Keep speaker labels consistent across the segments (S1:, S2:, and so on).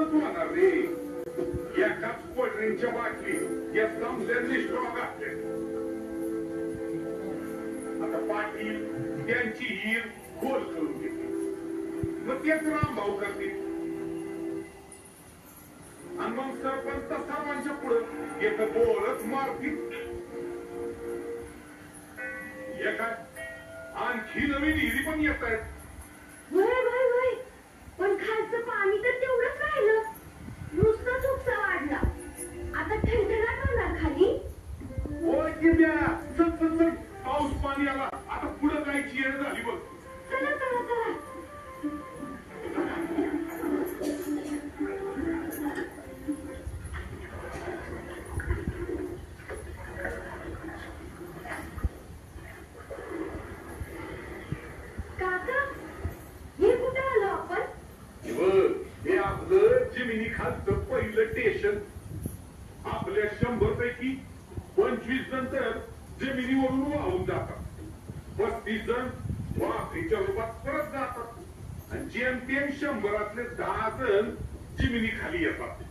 S1: तसंच होणार रे एकाच कोल्ड्रिंकच्या बाटली या समजेल निष्ठा आता पाटील त्यांची हीर गोल करून घेतली मग तेच रामभाऊ करतील आणि मग सरपंच सर्वांच्या पुढे एक बोलच मारतील एका आणखी नवीन हिरी पण येत आहेत स्टेशन आपल्या शंभर पैकी पंचवीस जण तर जमिनीवरून वाहून जातात. पस्तीस जण वाहतुकीच्या रूपात परत जातात. आणि जेमतेम शंभरातले दहा जण जमिनी खाली येतात.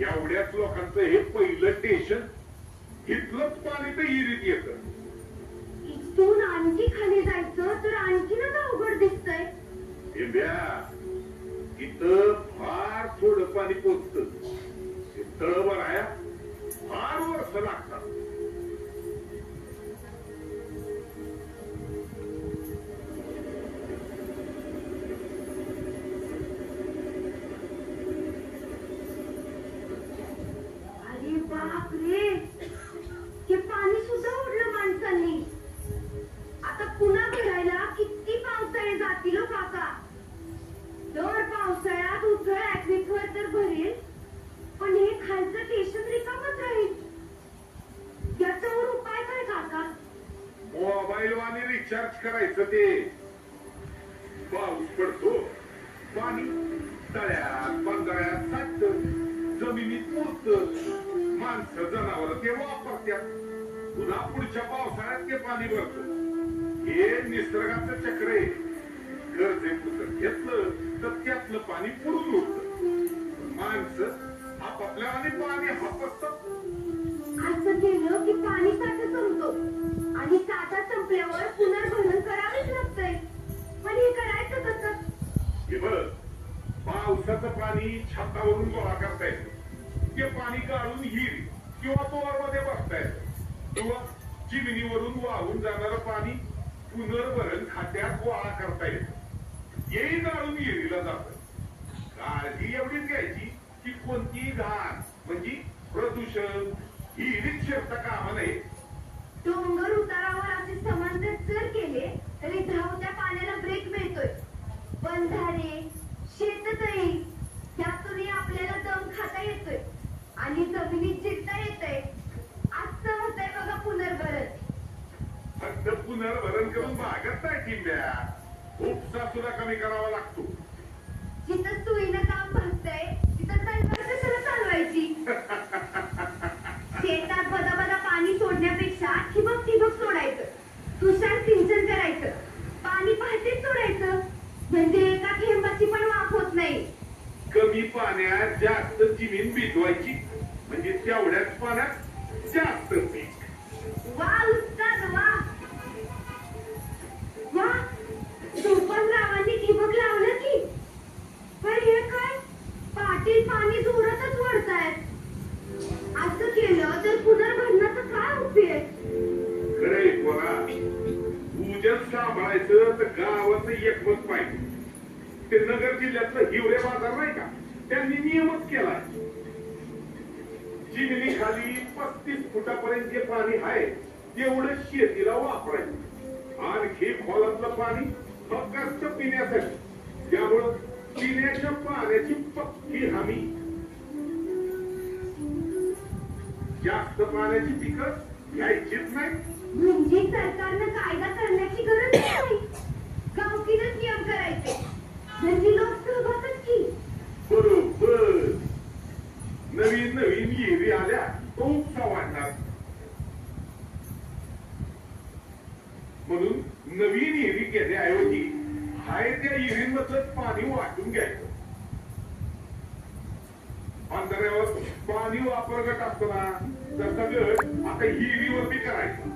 S1: एवढ्याच लोकांचं हे पहिलं स्टेशन इथलंच पाणी तर इरीत येतं.
S2: इथून आणखी खाली जायचं तर आणखीनच अवघड दिसतंय.
S1: हे इथं फार थोडं पाणी पोचत. तळवर आहे फार मोबाईल रिचार्ज करायचं ते. पाऊस पडतो. पाणी तळ्यात बंधाऱ्यात साठत जमिनीत मुरत माणसं जनावर ते वापरत्यात पुन्हा पुढच्या पावसाळ्यात ते पाणी भरत. हे निसर्गाचं चक्र आहे. गरजेपुरतं घेतलं तर त्यातलं पाणी पुरून उरत. माणसं आपापल्या आणि पाणी हापत ते पाणी काढून हिर किंवा बोरमध्ये बसता येतं किंवा चिमणीवरून वाहून जाणारं पाणी पुनर्भरण खात्यात गोळा करता येतं येई गाळून हिरीला जात काळजी एवढीच घ्यायची की कोणतीही घाण म्हणजे प्रदूषण ही शिरता कामा नये कमी पाण्यात जास्त जमीन भिजवायची. म्हणजे तेवढ्याच पाण्यात जास्त पीक.
S2: वा उस्ताद वा. वा सोपनरावांनी ठिबक लावलं की. पण हे काय? पाटील पाणी जोरातच वळतायत असं केलं तर पुनर्भरणाचा काय उपयोग?
S1: खरे पोरा. पूजन सांभाळायचं तर गावाचं एकमत पाहिजे. ते नगर जिल्ह्यातलं हिवरे बाजार नाही का? त्यांनी नियमच केला जिमिनी खाली पस्तीस फुटापर्यंत जे पाणी आहे तेवढं शेतीला वापरायचं. आणखी खोलातलं पाणी फक्त पिण्यासाठी. त्यामुळं पिण्याच्या पाण्याची पक्की हमी. जास्त पाण्याची पिकं घ्यायचीच नाही.
S2: म्हणजे सरकारनं कायदा करण्याची गरज नाही. गावकीनच नियम करायचे. म्हणजे लोक सहभागच की
S1: बरोबर नवीन नवीन विहिरी आल्या तो उपसा वाढणार म्हणून नवीन विहिरी घेण्याऐवजी हाय त्या विहिरींमधलं पाणी वाटून घ्यायचं. संपल्यावर पाणी वापर गट असतो ना तसं गट आता हिरीवरती करायचा.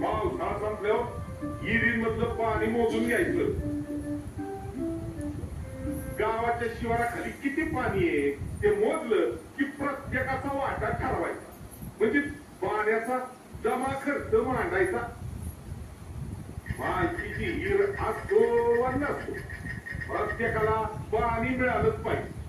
S1: पावसाळा संपल्यावर हिरीमधलं पाणी मोजून घ्यायचं. गावाच्या शिवाराखाली किती पाणी आहे ते मोजलं की प्रत्येकाचा वाटा ठरवायचा. म्हणजे पाण्याचा जमा खर्च मांडायचा. माहितीची हिर असतो नसतो. प्रत्येकाला पाणी मिळालंच पाहिजे.